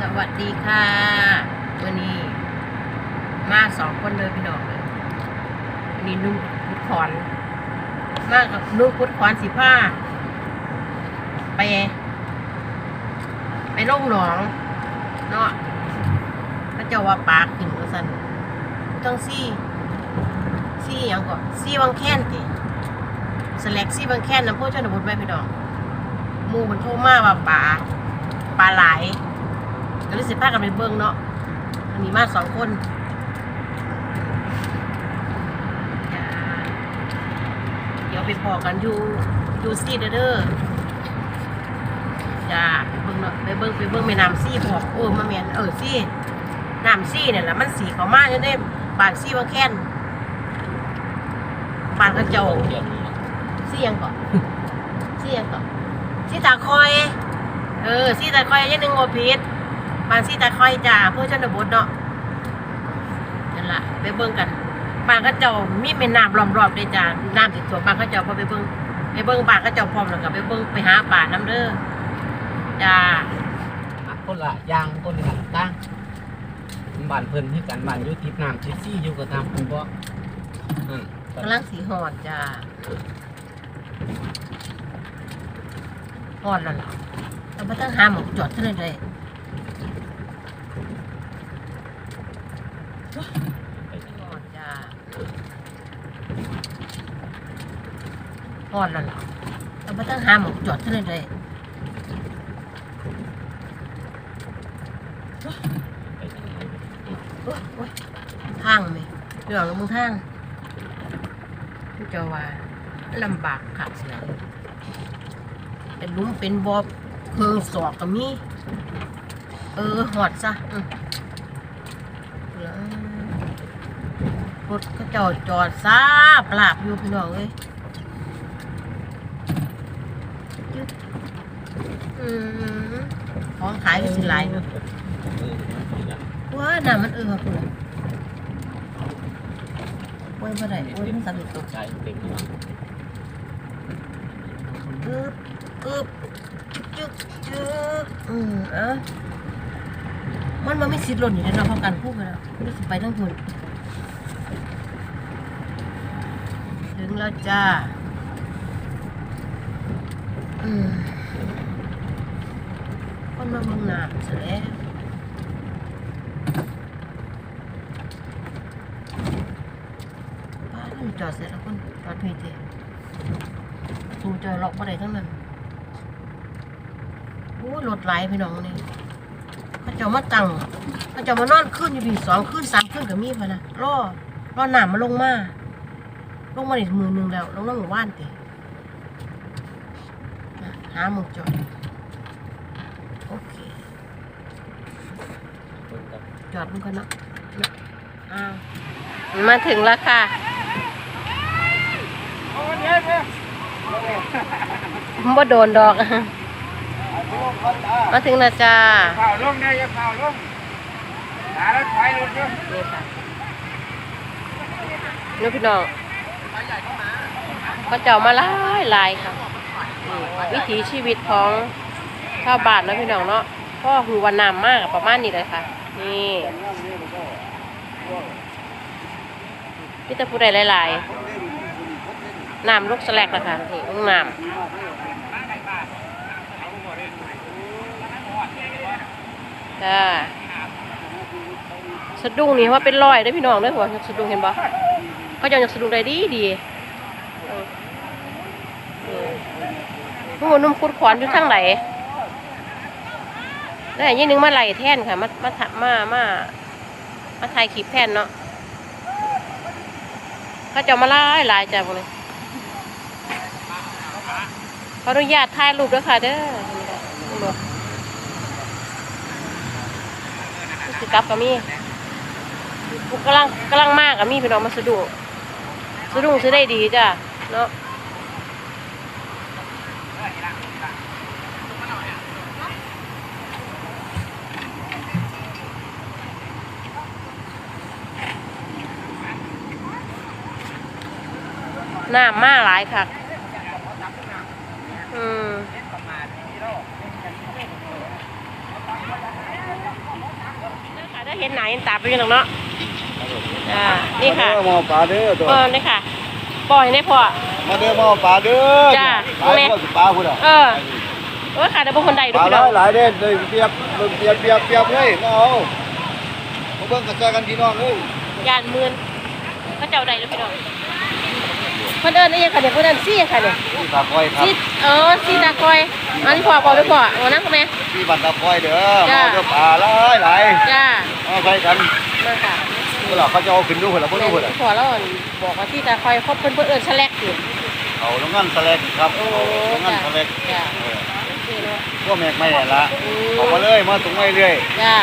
สวัสดีค่ะวันนี้ มาสองคนเลยพี่น้องเลยวันนี้นุ่งพุดขอน มากับนุ่งพุดขอนสีผ้าไป ไปลงหนอง เนาะพระเจ้าว่าปากขึ้นว่าสันต้องซี่ ซี่ยังก่อนซี่วังแค้นติสแลกซี่วังแค้นน้ำพุชนบทไว้พี่น้องมูมันโทรมาว่าปลาปลาไหล ก็เลยสิพากันไปเบิ่งเนาะอันนี้มาสองคนจ้าเดี๋ยวไปพอกันอยู่อยู่ซี่เด้อเด้อจ้าไปเบิ่งเนาะไปเบิ่งไปเบิ่งแม่น้ำซี่พอกเออมาแม่นเออซี่น้ำซี่เนี่ยแหละมันสีเขามาอยู่ในบ้านซี่วังแค้นปานกระโจงเสียงก่อนเสียงก่อนสีตาคอย เออสีตาคอยอยังหนึ่งโอพีด ปานสีตาคอยจ้าเพื่อชนบทเนาะนั่นล่ะไปเบิ่งกันปานกระเจ้ามีแม่น้ำล้อมๆด้วยจ้าน้ำติดตัวปานกระเจ้าพอไปเบิ่งไปเบิ่งปานกระเจ้าพร้อมแล้วก็ไปเบิ่งไปหาป่าน้ำเด้อจ้าอักคนละอย่างคนละตั้งบ้านเพิ่นที่กันบ้านอยู่ทิพน้ำทิพซี่อยู่กับทางคุณบ่อืมกำลังสีหอดจ้าหอดแล้วล่ะเราไม่ต้องหาหมอกจอดเท่านั้นเลย ไปหอดจ้าหอดแล้วล่ะเราไม่ต้องหาหมอกจอดเท่านั้นเลยทางไหนโอ๊ยโอ๊ยทางไหมเรื่องมึงทางจะว่าลำบากขัดเสียเป็นลุมเป็นบอบเพิงศอกก็มี เออหอดซะอืมแล้ว รถก็จอดจอดซาปราบอยู่พี่น้องเอ้ยจึ๊ดอืมของขายก็สิหลายเออนี่ล่ะว้าน้ำมันเออคุณโอ้ยเมื่อไหร่โอ้ยมันสำเร็จตกใจเต็มอยู่กึบกึบจึ๊กจึ๊กอืมเอะมันมันไม่สิทธิ์หล่นอยู่ในเราพอกันพูดไปแล้วไม่สิไปทั้งทุนถึง แล้วจ้าอืมคนมาเบิ่งน้ำเสร็จแล้วป้าท่านจอดเสร็จแล้วคนจอดพีเจสูจอยล็อกมาได้ทั้งนั้นโอ้รถไหลพี่น้องนี่เขาจะมาตั้งเขาจะมานอนขึ้นอยู่ดีสองขึ้นสามขึ้นกับมีพะนะรอรอหนามมาลงมา ลงมาอีกมือหนึ่งแล้วลงน้ำหมู่บ้านติหาหมุกจอดโอเคเพิ่นก็จอดมันก็นะนะอ้าวมาถึงแล้วค่ะบ่โดนดอก มาถึงแล้วจ้าเผาลงเนี่ยอย่าเผาลงหารถไฟรถเยอะนี่ค่ะนี่พี่น้อง ก็เจ้ามาหลายหลายค่ะวิถีชีวิตของชาวบ้านนะพี่น้องเนาะก็หูวันน้ำมากประมาณนี้เลยค่ะ นี่พี่ตะพูดได้หลายๆน้ำลูกสแลกนะคะนี่ลูกน้ำจ้าสะดุ้งนี่ว่าเป็นรอยเด้พี่น้องเด้อหัวสะดุ้งเห็นบ่ เขาเจะอยากสะดุ้งได้ดีดีเออเออโอ้นุ่มคุดขวานอยู่ทางไหนแล้วอย่างนี้นึงมาไหลแท่นค่ะ มามาทะมามามาถ่ายคลิปแท่นเนาะเขาเจะมาไล่หลายจ้ะพวกนี้ขออนุญาตถ่ายรูปด้วยค่ะเด้อนี่แหละนี่บ่นี่คือกลับก็มีกำลังกำลังมากอะมีพี่น้องมาสะดุ้ง สะดุ้งซื้อได้ดีจ้ะเนาะน้ำมาหลายค่ะอืมเห็นหนาเห็นตาไปอยู่หรอกเนาะ อ่า นี่ค่ะ มาปลาเด้อตัวเออนี่ค่ะ ปล่อยได้พอ มาเด้อมาปลาเด้อจ้าปลาพวกปลาพุ่นอะเออโอ้ยค่ะเดี๋ยวบางคนใดปดูลาพี่หน้อลางยหลายเด้อเลยเปรียบเบิ่งเปรียบเปรียบเปรียบเลยมาเอามาเบิ่งกระจายกันพี่น้องเอ้ยยานหมื่นพระเจ้าใดดูพี่น้องเพิ่นเอิ้นนี่ยังค่ะเนี่ยเพิ่นเอิ้นซี่ค่ะเนี่ยพี่ตาคอยครับซี่เออซี่ตาคอยอันนี้พอพอไปพอเอานั่งกันไหมพี่บันตาคอยเด้อจ้า มาเด้อปลาหลายหลายจ้ามาใส่กันมาค่ะ เวลาเขาจะเอาขึ้นดูพุ่นล่ะพุ่นดูพุ่นล่ะพอแล้วบอกว่าซี่ตาคอยครบเพิ่นเพิ่นเอิ้นแฉลกอยู่เอาโรงงานแสลกครับโอ้โรงงานจ้าแสลกจ้าเออโอเคเนาะพวกแมกไม่ได้ละอืเอามาเลยมาตรงไว้เรื่อยจ้า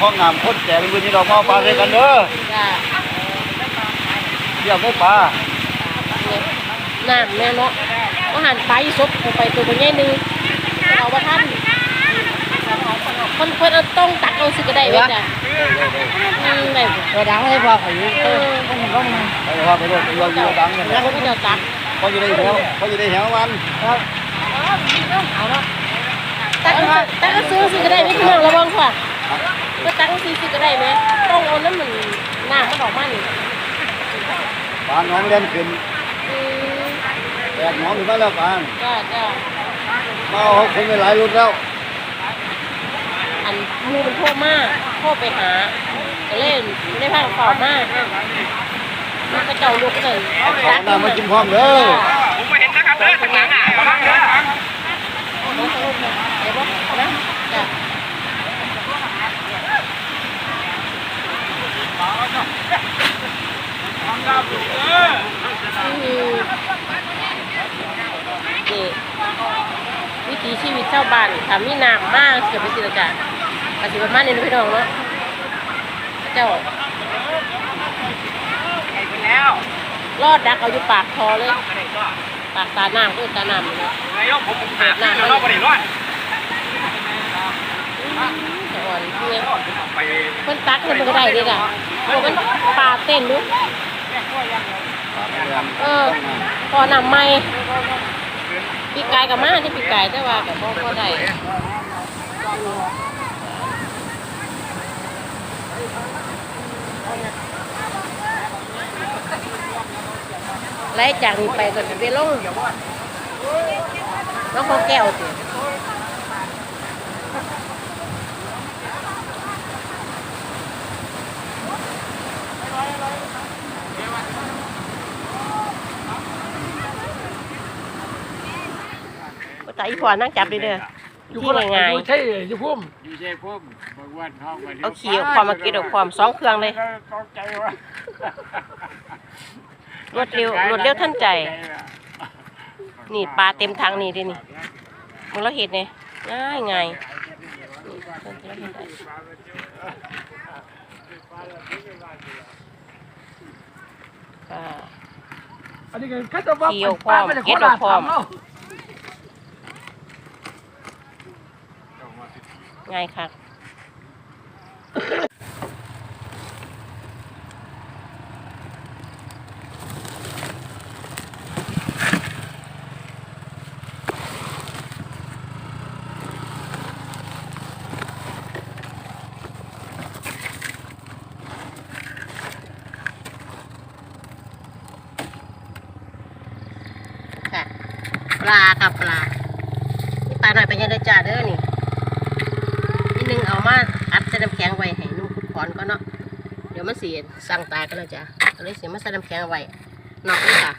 ห้องน้ำคนแก่เป็นพื้นที่ดอกมาเอาปลาใส่กันเด้อจ้าเดี๋ยวไม่ปลาเนี่ยน้ำแม่เนาะอาหารไปซบไปตัวใหญ่หนึงเอาบ่ทันเพิ่นเพิ่นเอาต้องตักเอาสิก็ได้เว้ยจ้ะอืม ได้ตัวดังให้พอเขาอยู่เออก็มันก็มันไปเลยครับไปเลยไปเลยอยู่ดังเนี่ยแล้วก็จะตักเขาอยู่ในแถวเขาอยู่ในแถวมันเอาเนาะตักเอาตักเอซื้อก็ได้ไม่พี่น้องระวังค่ะก็ตักเอซื้อก็ได้ไหมต้องเอาน้ำมันน้ำมันออกมานี่ปาน้องเล่นขึ้นอืมแตกน้องอยู่บ้านแล้วปลาจ้าจ้ามาเอาคนไปหลายรุ่นแล้วอันมูมันโทษมาก โทษไปหาก็เล่นไม่ได้พาขอบมากมันก็เจ้าลูกเลยเอาน้ำมากินพร้อมเด้อผมไม่เห็นนะครับเด้อทางหลังอะระวังเด้อไอ้บ่นะจ้ะวิถีชีวิตชาวบ้านถ้ามีน้ำมากเกิดเป็นสิละจ้ะ อาจสิประมาณนี้นะพี่น้องเนาะเจ้ารอดดักเอาอยู่ปากคอเลยปากตาน้ำก็ตาน้ำเลยนายกผมหาที่แล้วเราไม่ได้รอดแต่อ่อนเนี่ยไปเพิ่นตักเลยมันก็ได้เลยจ้ะเพราะมันปลาเต้นดูปลาแรงเออพอน้ำไม่ปีกายกับมาที่ปีกายแต่ว่ากับบ่ก็ได้ ไล่จากนี้ไปก็จะไปลงน้องขอแก้วสิต่อีพอนั่งจับเลยเด้อที่ง่ายใช่อยู่พุ่มอยู่เจ้พุ่มบางวันห้องวันๆเอาขี่เอาความมากินเอาความสองเครื่องเลย รวดเร็วรวดเร็วทันใจ นี่ปลาเต็มทางนี่ดินี่มึงเราเห็นเนี่ยง่ายง่ายนี่เพิ่นจะเห็นได้อ่าอันนี้ก็เขาจะว่าเกี่ยวพร้อมเก็บเอาพร้อมง่ายครับ ลากับปลานี่ปลาหน่อยไปยังได้จ่าเด้อนี่นี่หนึงเอามาอัดใส่น้ำแข็งไว้ให้นุ่มคุดคอนก็เนาะเดี๋ยวมันเสียสั่งตายกันแล้วจ้ะเลยเสียมาใส่น้ำแข็งไว้นอกนี่จ้ะ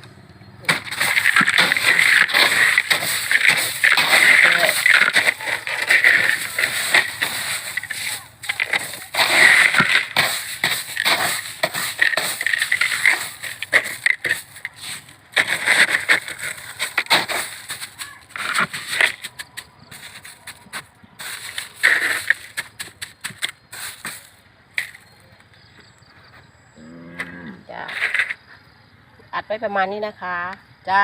จ้าอัด ไว้ประมาณนี้นะคะ จ้า